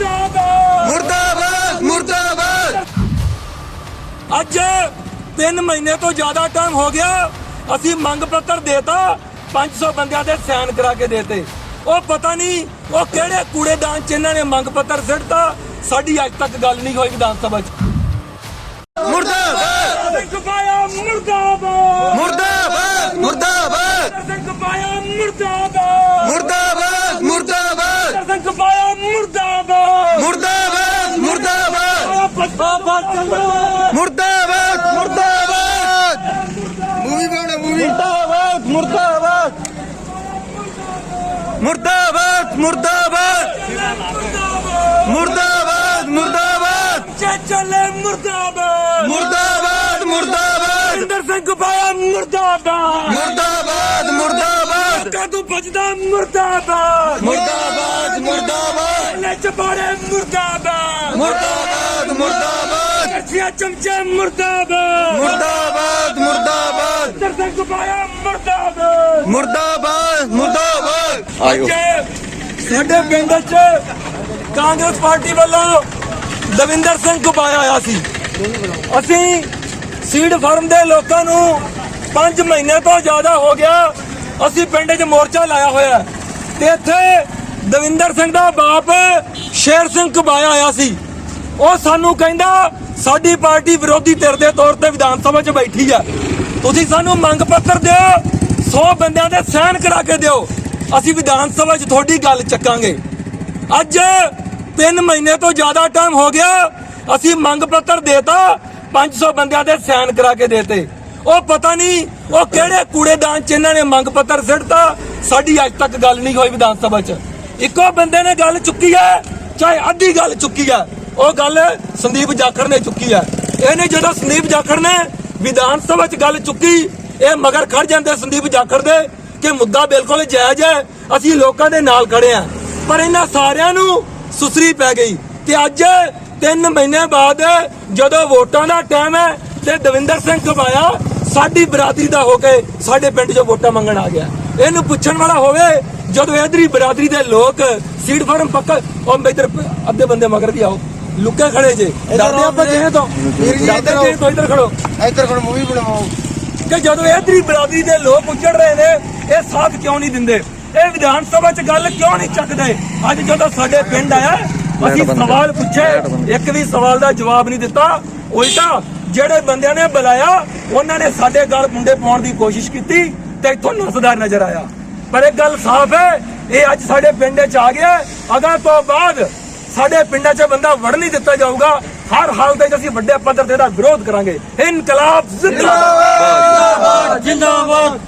ਮੁਰਦਾਬਾਦ! ਮੁਰਦਾਬਾਦ ਮੁਰਦਾਬਾਦ! ਅੱਜ 3 ਮਹੀਨੇ ਤੋਂ ਜ਼ਿਆਦਾ ਟਾਈਮ ਹੋ ਗਿਆ। ਅਸੀਂ ਮੰਗ ਪੱਤਰ ਦੇਤਾ 500 ਬੰਦਿਆਂ ਦੇ ਸਾਈਨ ਕਰਾ ਕੇ ਦੇਤੇ। ਉਹ ਪਤਾ ਨਹੀਂ ਉਹ ਕਿਹੜੇ ਕੂੜੇਦਾਨ ਚ ਇਹਨਾਂ ਨੇ ਮੰਗ ਪੱਤਰ ਸਿੱਟਤਾ। ਸਾਡੀ ਅੱਜ ਤੱਕ ਗੱਲ ਨਹੀਂ ਹੋਈ ਵਿਧਾਨ ਸਭਾ ਚ। ਮੁਰਦਾਬਾਦ! ਸਿੰਘ ਪਾਇਆ ਮੁਰਦਾਬਾਦ! ਮੁਰਦਾਬਾਦ ਮੁਰਦਾਬਾਦ! ਸਿੰਘ ਪਾਇਆ ਮੁਰਦਾਬਾਦ! ਮੁਰਦਾਬਾਦ ਮੁਰਦਾਬਾਦ! ਸਿੰਘ ਪਾਇਆ ਮੁਰਦਾਬਾਦ! ਪੱਤਾਬਾਦ ਚੰਦਰਵਾ ਮੁਰਦਾਬਾਦ ਮੁਰਦਾਬਾਦ! ਮੂਵੀ ਬਣਾ ਮੂਵੀ ਮੁਰਦਾਬਾਦ ਮੁਰਦਾਬਾਦ! ਮੁਰਦਾਬਾਦ ਮੁਰਦਾਬਾਦ! ਮੁਰਦਾਬਾਦ ਮੁਰਦਾਬਾਦ! ਚੱਲੇ ਮੁਰਦਾਬਾਦ! ਮੁਰਦਾਬਾਦ ਮੁਰਦਾਬਾਦ! ਇੰਦਰ ਸਿੰਘ ਪਾਇਆ ਮੁਰਦਾਬਾਦ! ਮੁਰਦਾਬਾਦ ਮੁਰਦਾਬਾਦ! ਕਦੋਂ ਭਜਦਾ ਮੁਰਦਾਬਾਦ! ਮੁਰਦਾਬਾਦ ਮੁਰਦਾਬਾਦ! ਲੈ ਮੁਰਦਾਬਾਦ ਮੁਰਦਾਬਾਦ! ਚਮਚੇ ਮੁਰਦਾਬਾਦ। ਮੁਰਦਾਬਾਦ ਮੁਰਦਾਬਾਦ। ਇੰਦਰ ਸਿੰਘ ਪਾਇਆ ਮੁਰਦਾਬਾਦ। ਮੁਰਦਾਬਾਦ ਮੁਰਦਾਬਾਦ। ਆਇਓ ਸਾਡੇ ਪਿੰਡ 'ਚ ਕਾਂਗਰਸ ਪਾਰਟੀ ਵੱਲੋਂ ਦਵਿੰਦਰ ਸਿੰਘ ਗੁਬਾਇਆ ਆਇਆ ਸੀ। ਅਸੀਂ ਸੀਡ ਫਾਰਮ ਦੇ ਲੋਕਾਂ ਨੂੰ 5 ਮਹੀਨੇ ਤੋਂ ਜ਼ਿਆਦਾ ਹੋ ਗਿਆ ਅਸੀਂ ਪਿੰਡ 'ਚ ਮੋਰਚਾ ਲਾਇਆ ਹੋਇਆ ਹੈ। ਤੇ ਇੱਥੇ ਦਵਿੰਦਰ ਸਿੰਘ ਦਾ ਬਾਪ ਸ਼ੇਰ ਸਿੰਘ ਗੁਬਾਇਆ ਆਇਆ ਸੀ। ਉਹ ਸਾਨੂੰ ਕਹਿੰਦਾ, ਸਾਡੀ ਪਾਰਟੀ ਵਿਰੋਧੀ ਧਿਰ ਦੇ ਤੌਰ ਤੇ ਵਿਧਾਨ ਸਭਾ 'ਚ ਬੈਠੀ ਆ। ਤੁਸੀਂ ਸਾਨੂੰ ਮੰਗ ਪੱਤਰ ਦਿਓ 100 ਬੰਦਿਆਂ ਦੇ ਸਾਈਨ ਕਰਾ ਕੇ ਦਿਓ। ਅਸੀਂ ਵਿਧਾਨ ਸਭਾ 'ਚ ਤੁਹਾਡੀ ਗੱਲ ਚੱਕਾਂਗੇ। ਅੱਜ 3 ਮਹੀਨੇ ਤੋਂ ਜ਼ਿਆਦਾ ਟਾਈਮ ਹੋ ਗਿਆ, ਅਸੀਂ ਮੰਗ ਪੱਤਰ ਦੇਤਾ 500 ਬੰਦਿਆਂ ਦੇ ਸਾਈਨ ਕਰਾ ਕੇ ਦੇਤੇ। ਉਹ ਪਤਾ ਨਹੀਂ, ਉਹ ਕਿਹੜੇ ਕੂੜੇਦਾਨ ਚ ਇਹਨਾਂ ਨੇ ਮੰਗ ਪੱਤਰ ਸਿੱਟਤਾ, ਸਾਡੀ ਅੱਜ ਤੱਕ ਗੱਲ ਨਹੀਂ ਹੋਈ ਵਿਧਾਨ ਸਭਾ 'ਚ। ਇੱਕੋ ਬੰਦੇ ਨੇ ਗੱਲ ਚੁੱਕੀ ਹੈ, ਚਾਹੇ ਅੱਧੀ ਗੱਲ ਚੁੱਕੀ ਹੈ। ਉਹ ਗੱਲ ਸੰਦੀਪ ਜਾਖੜ ਨੇ ਚੁੱਕੀ ਹੈ ਇਹਨੇ ਜਦੋਂ ਸੰਦੀਪ ਜਾਖੜ ਨੇ ਵਿਧਾਨ ਸਭਾ 'ਚ ਗੱਲ ਚੁੱਕੀ, ਇਹ ਮਗਰ ਖੜ ਜਾਂਦੇ ਸੰਦੀਪ ਜਾਖੜ ਦੇ ਕਿ ਮੁੱਦਾ ਬਿਲਕੁਲ ਜਾਇਜ਼ ਹੈ, ਅਸੀਂ ਲੋਕਾਂ ਦੇ ਨਾਲ ਖੜੇ ਆ। ਪਰ ਇਹਨਾਂ ਸਾਰਿਆਂ ਨੂੰ ਸੁਸਰੀ ਪੈ ਗਈ ਤੇ ਅੱਜ 3 ਮਹੀਨੇ ਬਾਅਦ ਜਦੋਂ ਵੋਟਾਂ ਦਾ ਟਾਈਮ ਹੈ ਤੇ ਦਵਿੰਦਰ ਸਿੰਘ ਘਬਾਇਆ, ਸਾਡੀ ਬਰਾਦਰੀ ਦਾ ਹੋ ਕੇ ਸਾਡੇ ਪਿੰਡ 'ਚੋਂ ਵੋਟਾਂ ਮੰਗਣ ਆ ਗਿਆ। ਇਹਨੂੰ ਪੁੱਛਣ ਵਾਲਾ ਹੋਵੇ, ਜਦੋਂ ਇਧਰੀ ਬਰਾਦਰੀ ਦੇ ਲੋਕ ਸੀਟ ਫਾਰਮ ਪੱਕਾ, ਉਹ ਇਧਰ ਅੱਧੇ ਬੰਦੇ ਮਗਰ ਵੀ ਆਓ। ਲੁੱਕੇ ਖੜੇ ਜੇ। ਡਰਦੇ ਆਪਾਂ ਕਿਹਨੇ ਤੋਂ? ਜੀ, ਡਰਦੇ ਕਿਹਨੇ ਤੋਂ ਇੱਧਰ ਖੜੋ। ਇੱਧਰ ਕੋਲ ਮੂਵੀ ਬਣਾਓ। ਕਿ ਜਦੋਂ ਇਧਰੀ ਬਰਾਦਰੀ ਦੇ ਲੋਕ ਉੱਜੜ ਰਹੇ ਨੇ ਇਹ ਸਾਥ ਕਿਉਂ ਨਹੀਂ ਦਿੰਦੇ? ਇਹ ਵਿਧਾਨ ਸਭਾ 'ਚ ਗੱਲ ਕਿਉਂ ਨਹੀਂ ਚੱਕਦੇ? ਅੱਜ ਜਦੋਂ ਸਾਡੇ ਪਿੰਡ ਆਇਆ ਅਸੀਂ ਸਵਾਲ ਪੁੱਛੇ ਇੱਕ ਵੀ ਸਵਾਲ ਦਾ ਜਵਾਬ ਨਹੀਂ ਦਿੱਤਾ। ਉਲਟਾ ਜਿਹੜੇ ਬੰਦਿਆਂ ਨੇ ਬੁਲਾਇਆ ਉਹਨਾਂ ਨੇ ਸਾਡੇ ਗਲ ਮੁੰਡੇ ਪਾਉਣ ਦੀ ਕੋਸ਼ਿਸ਼ ਕੀਤੀ ਤੇ ਇੱਥੋਂ ਨਸਦਾ ਨਜ਼ਰ ਆਇਆ। ਪਰ ਇੱਕ ਗੱਲ ਸਾਫ਼ ਹੈ ਇਹ ਅੱਜ ਸਾਡੇ ਪਿੰਡ 'ਚ ਆ ਗਿਆ। ਅਗਾਂ ਤੋਂ ਬਾਅਦ ਸਾਡੇ ਪਿੰਡਾਂ 'ਚ ਬੰਦਾ ਵੜ ਨਹੀਂ ਦਿੱਤਾ ਜਾਊਗਾ। ਹਰ ਹਾਲਤ 'ਚ ਅਸੀਂ ਵੱਡੇ ਪੱਧਰ ਤੇ ਦਾ ਵਿਰੋਧ ਕਰਾਂਗੇ। ਇਨਕਲਾਬ ਜ਼ਿੰਦਾਬਾਦ, ਜਿੰਦਾਬਾਦ।